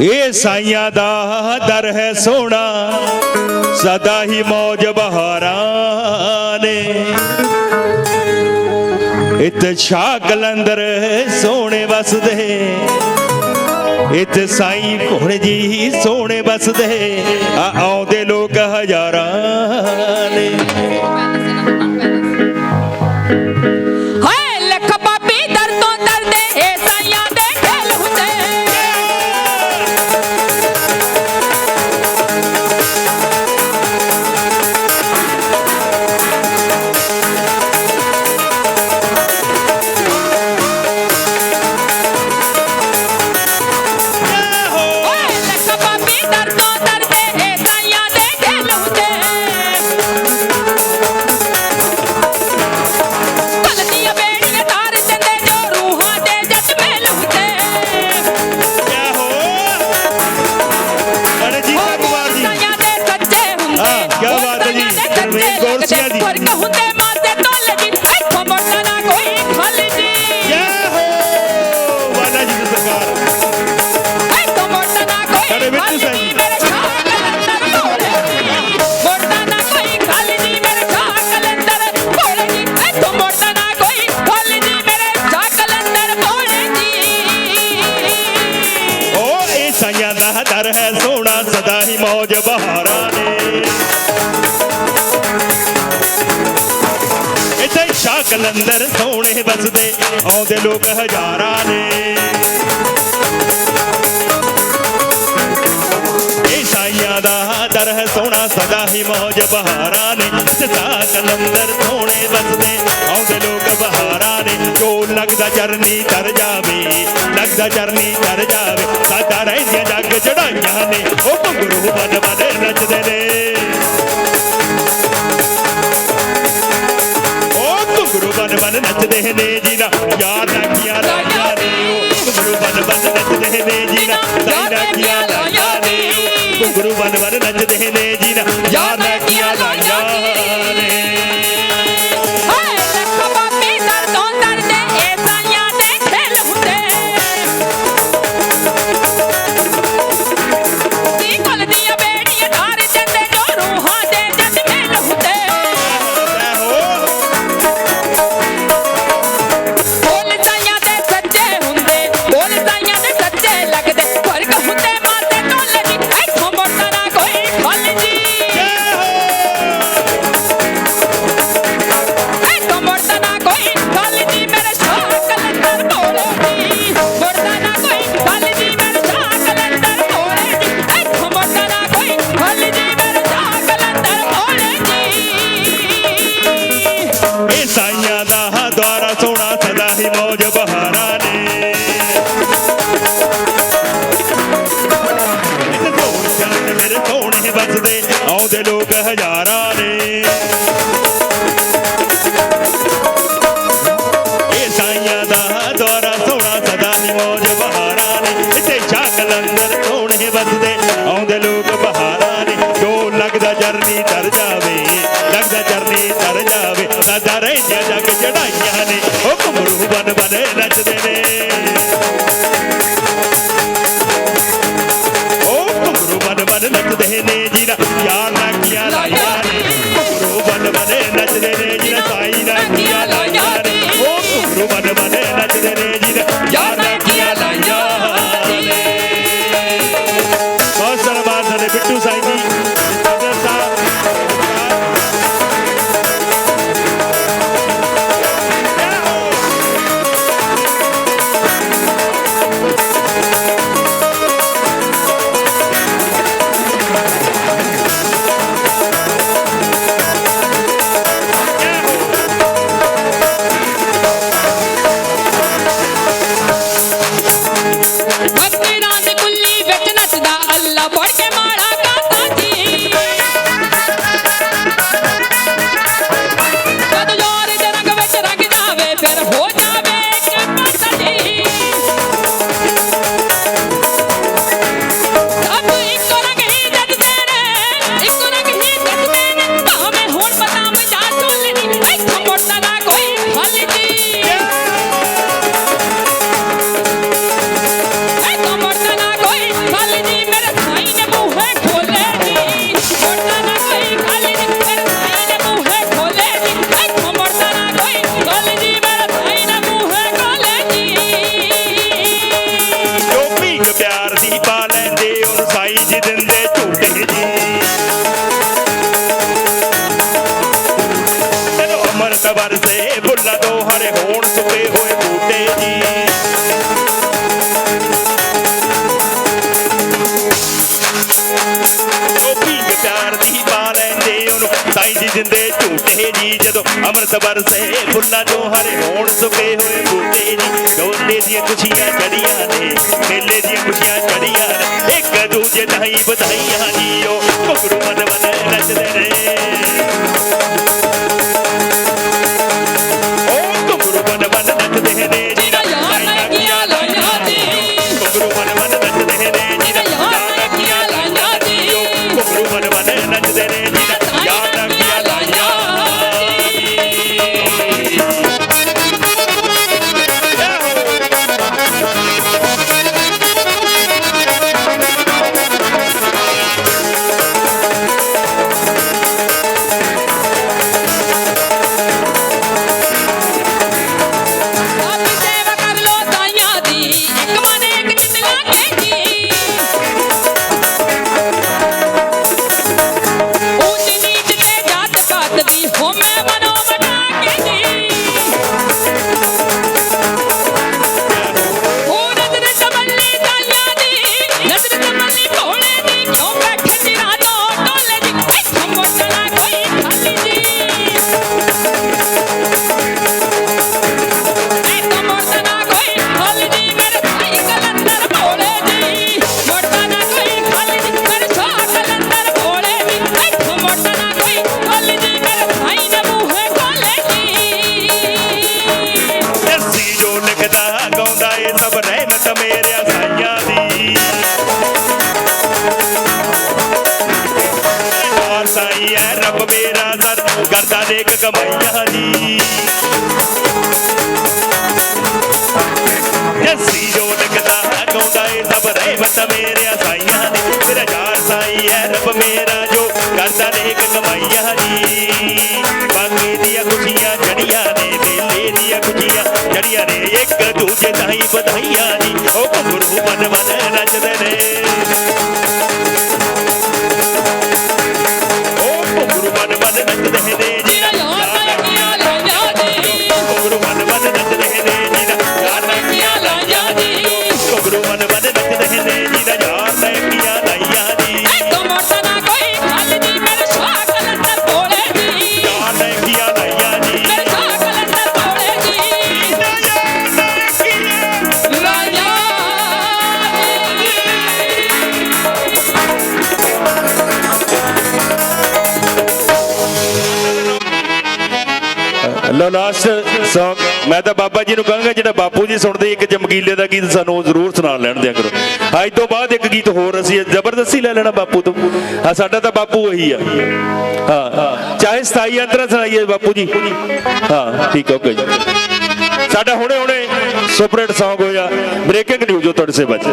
ਇਹ ਸਾਈਆਂ ਦਾ ਦਰ ਹੈ ਸੋਨਾ ਸਦਾ ਹੀ ਮੌਜ ਬਹਾਰਾਂ ਨੇ। ਇੱਥੇ ਸ਼ਾਹ ਕਲੰਦਰ ਸੋਹਣੇ ਵਸਦੇ, ਇੱਥੇ ਸਾਈ ਘੋੜੇ ਜੀ ਸੋਹਣੇ ਵਸਦੇ ਆਉਂਦੇ ਲੋਕ ਹਜ਼ਾਰਾਂ ਨੇ। ਦਰ ਹੈ ਸੋਹਣਾ ਸਦਾ ਹੀ ਮੌਜ ਬਹਾਰਾ ਨੇ। ਇੱਥੇ ਸ਼ਾਹ ਕਲੰਦਰ ਸੋਹਣੇ ਵਸਦੇ, ਆਉਂਦੇ ਲੋਕ ਹਜ਼ਾਰਾਂ ਨੇ। ਸਾਈਆਂ ਦਾ ਦਰ ਹੈ ਸੋਹਣਾ, ਸਦਾ ਹੀ ਮੌਜ ਬਹਾਰਾ ਨੇ। ਸਦਾ ਕਲੰਦਰ ਸੋਹਣੇ ਵਸਦੇ, ਆਉਂਦੇ ਲੋਕ ਬਹਾਰਾ ਨੇ। ਕੋਲ ਲੱਗਦਾ ਚਰਨੀ ਤਰ ਜਾਵੇ, ਲੱਗਦਾ ਚਰਨੀ ਤਰ ਜਾਵੇ ਚੜਾਈਆਂ ਨੇ। ਉਹ ਭੰਗਰੂ ਬਨ ਬਨ ਨੱਚਦੇ ਨੇ। ਉਹ ਗੁਰੂ ਬਨ ਬਨ ਨੱਚਦੇ ਨੇ ਜੀ ਨਾ ਯਾਰ ਰੱਖਿਆ ਰਾਜਾ ਨੇ। ਉਹ ਭੰਗਰੂ ਬਨ ਬਨ ਨੱਚਦੇ ਨੇ ਜੀ ਨਾ ਯਾਰ ਰੱਖਿਆ ਰਾਜਾ ਨੇ। ਉਹ ਨੱਚਦੇ ਨੇ ਜੀ ਨਾ ਯਾਰ ਰੱਖਿਆ ਦੇ ਲੋਕ ਹਜ਼ਾਰਾਂ ਨੇ। ਜੀ ਜਦੋਂ ਅੰਮ੍ਰਿਤ ਵਰਸੇ ਫੁੱਲਾਂ ਤੋਂ ਹਰੇ ਹੋਣ ਸੁਕੇ ਹੋਏ ਬੂਟੇ ਜੀ ਡੋਲੇ ਦੀਆਂ ਖੁਸ਼ੀਆਂ ਚੜੀਆਂ ਨੇ, ਮੇਲੇ ਦੀਆਂ ਖੁਸ਼ੀਆਂ ਚੜੀਆਂ ਨੇ। ਇੱਕ ਦੂਜੇ ਤਾਈ ਵਧਾਈਆਂ ਜੀ ਉਹ ਘੁੰਗਰੂ ਮਨ ਕਰਦਾ ਦੀ। ਅਸੀਂ ਜੋ ਲਿਖਦਾ ਗਾਉਂਦਾ ਏ ਸਭ ਰਹਿਮਤ ਮੇਰੇ ਸਾਈਆਂ ਦੀ। ਮੇਰਾ ਯਾਰ ਸਾਈ ਐ ਰੱਬ ਮੇਰਾ ਜੋ ਕਰਦਾ ਨੇਕ ਕਮਾਈਆਂ ਦੀ। ਬਾਕੀ ਦੀਆਂ ਖੁਸ਼ੀਆਂ ਜੜੀਆਂ ਨੇ, ਮੇਲੇ ਦੀਆਂ ਖੁਸ਼ੀਆਂ ਜੜੀਆਂ ਨੇ, ਇੱਕ ਦੂਜੇ ਤਾਈ ਵਧਾਈਆਂ ਦੀ। ਉਹ ਘੁੰਗਰੂ ਮਨ ਮਨ ਨੱਚਦੇ ਨੇ। ਲਾਸਟ Song ਮੈਂ ਤਾਂ ਬਾਬਾ ਜੀ ਨੂੰ ਕਹਾਂਗਾ, ਜਿਹੜਾ ਬਾਪੂ ਜੀ ਸੁਣਦੇ, ਇੱਕ ਚਮਕੀਲੇ ਦਾ ਗੀਤ ਸਾਨੂੰ ਜ਼ਰੂਰ ਸੁਣਾ ਲੈਣ ਦਿਆ ਕਰੋ। ਅੱਜ ਤੋਂ ਬਾਅਦ ਇੱਕ ਗੀਤ ਹੋਰ ਅਸੀਂ ਜ਼ਬਰਦਸਤੀ ਲੈ ਲੈਣਾ ਬਾਪੂ ਤੋਂ। ਆ ਸਾਡਾ ਤਾਂ ਬਾਪੂ ਉਹੀ ਆ। ਹਾਂ ਚਾਹੇ ਸਤਾਈ ਅੰਤਰਾ ਸੁਣਾਈਏ ਬਾਪੂ ਜੀ। ਹਾਂ, ਠੀਕ ਓਕੇ ਜੀ। ਸਾਡਾ ਹੁਣੇ ਹੁਣੇ ਸੁਪਰਹਿਟ ਸੌਂਗ ਹੋਇਆ। ਬ੍ਰੇਕਿੰਗ ਨਿਊਜ਼ ਜੋ ਤੁਹਾਡੇ ਸੇਵਾ ਚ।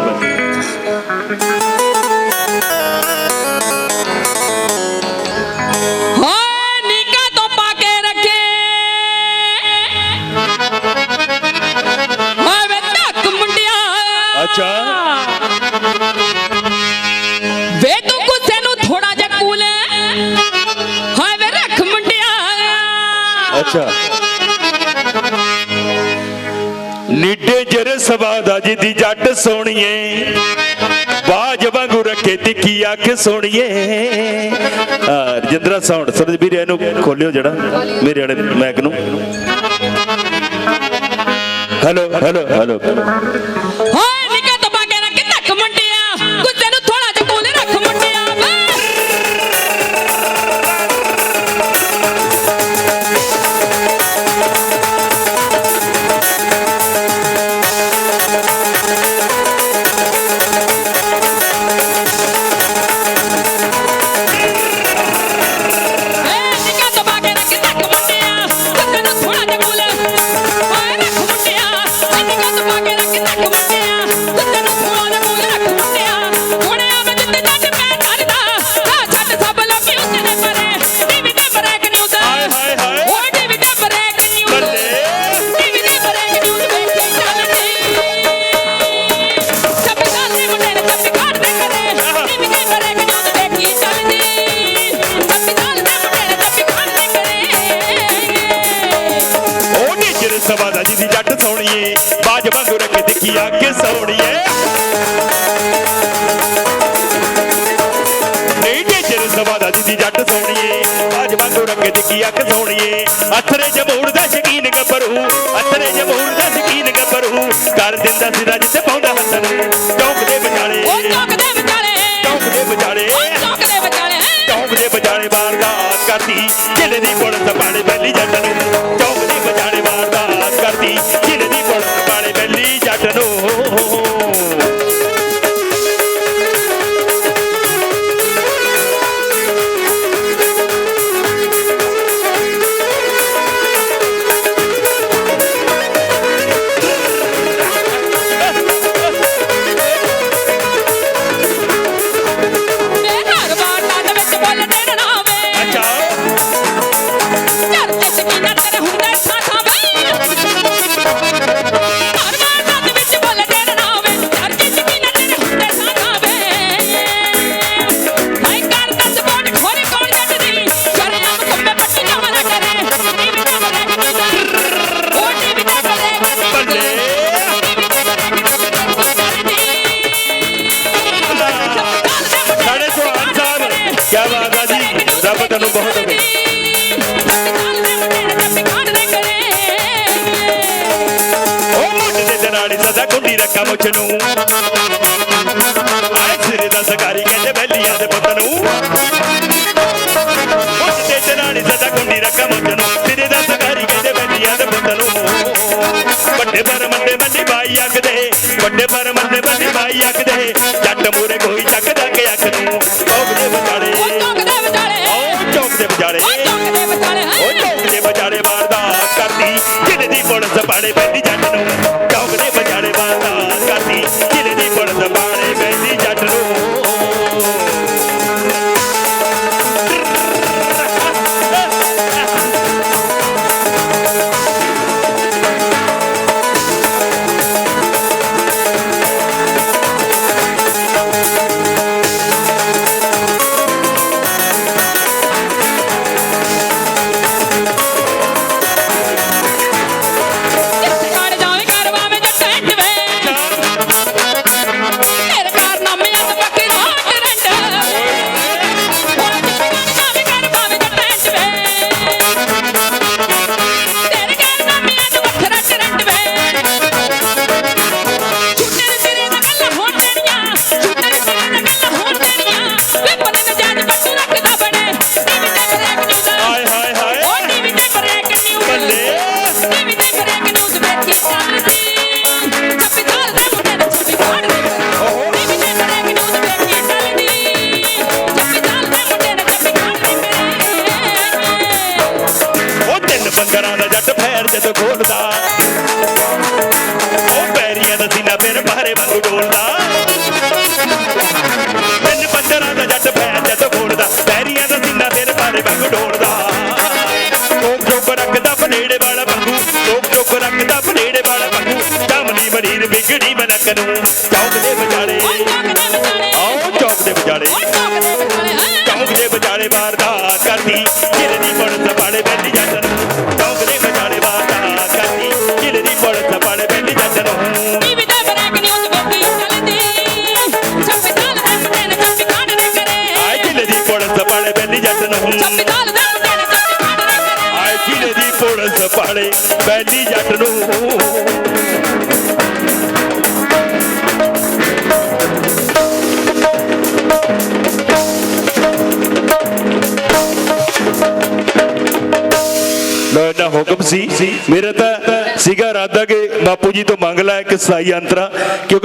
ਨੀਡੇ ਜਰ ਜਿੱਦੀ ਜੱਟ ਸੋਣੀਏ ਬਾਜ ਵਾਂਗੂ ਰੱਖੇ ਤਿੱਖੀ ਅੱਖ ਸੋਣੀਏ ਰਜਿੰਦਰਾ ਸਾਊਂਡ, ਸਰਜ ਵੀਰੇ ਇਹਨੂੰ ਖੋਲਿਓ ਜਿਹੜਾ ਮੇਰੇ ਵਾਲੇ ਮੈਕ ਨੂੰ। ਹੈਲੋ ਹੈਲੋ ਹੈਲੋ ਬਾਜ ਵਾਂਗੂ ਰੱਖੇ ਤਿੱਖੀ ਅੱਖ ਸੋਣੀਏ ਨਹੀਂ ਨਿਜਰ ਸਵਾਦਾ ਜਿੱਦੀ ਜੱਟ ਸੋਣੀਏ ਬਾਜ ਵਾਂਗੂ ਮੇਰੀ ਅੱਖ ਸੋਣੀਏ ਅਥਰੇ ਜਮੂਰ ਦਾ ਸ਼ਕੀਨ ਗੱਭਰੂ, ਅਥਰੇ ਜਮੂਰ ਦਾ ਸ਼ਕੀਨ ਗੱਭਰੂ। ਕਰ ਦਿੰਦਾ ਸਿਰਾ ਜਿੱਥੇ ਪਾਉਂਦਾ ਤੇਰੇ ਹੁੰਦੇ ਰੱਖਾ ਮੁੱਛ ਨੂੰ। ਆਏ ਸਿਰੇ ਦਾ ਸਕਾਰੀ ਕਹਿੰਦੇ ਬੈਲੀਆਂ ਦੇ ਪੁੱਤ ਨੂੰ। ਮੁੱਢ ਦੇ ਦਰਾੜੀ ਸਦਾ ਕੁੰਡੀ ਰੱਖਾ ਮੁੱਛ ਨੂੰ। ਸਿਰੇ ਦਾ ਸਕਾਰੀ ਕਹਿੰਦੇ ਬੈਲੀਆਂ ਦੇ ਪੁੱਤ ਨੂੰ। ਵੱਡੇ ਪਰ ਬਾਈ ਅੱਖਦੇ ਵੱਡੇ ਪਰ ਮੰਡੇ ਮੰਡੀ ਬਾਈ ਅੱਖਦੇ ਜੱਟ ਮੂਰੇ ਕੋਈ ਚੱਕਦਾ ਕੇ ਅੱਖ ਨੂੰ। ਚੌਕ ਦੇ ਵਿਚਾਲੇ। ਉਹ ਚੌਕ ਦੇ ਵਿਚਾਲੇ। ਉਹ ਚੌਕ ਦੇ ਵਿਚਾਲੇ। ਵਾਰਦਾਤ ਕਰਦੀ ਜਿਹਦੇ ਦੀ ਪੁਲਿਸ ਪਾੜੇ ਪੈਂਦੀ ਜੱਟ ਨੂੰ ਚੌਕ ਦੇ ਵਿਚਾਲੇ ਆਓ ਚੌਕ ਦੇ ਵਿਚਾਲੇ ਚੌਕ ਦੇ ਵਿਚਾਲੇ ਵਾਰਦਾਤ ਕਰਦੀ ਜਿਹੜੇ ਦੀ ਪੁਲਿਸ ਪਾੜੇ ਬੈਠੀ ਜੱਟ ਨੂੰ ਚੌਂਕ ਦੇ ਵਿਚਾਲੇ ਵਾਰਦਾਤ ਕਰਦੀ ਜਿਹੜੇ ਦੀ ਪੁਲਿਸ ਪਾੜੇ ਬੈਠੀ ਜੱਟ ਨੂੰ ਪਾੜੇ ਬੈਠੀ ਜੱਟ ਨੂੰ ਛੱਪੀ ਸਾਲ ਦੇ ਮੁੰਡੇ ਨੇ ਛੱਪੀ ਫਾੜ ਦੇ ਆਏ ਜਿਹੜੇ ਦੀ ਪੁਲਿਸ ਪਾੜੇ ਬੈਠੀ ਜੱਟ ਨੂੰ ਸੀ। ਮੇਰਾ ਤਾਂ ਸੀਗਾ ਇਰਾਦਾ ਕਿ ਬਾਪੂ ਜੀ ਤੋਂ ਮੰਗ ਲੈ ਇੱਕ ਸਾਈ ਅੰਤਰਾ ਕਿਉਂਕਿ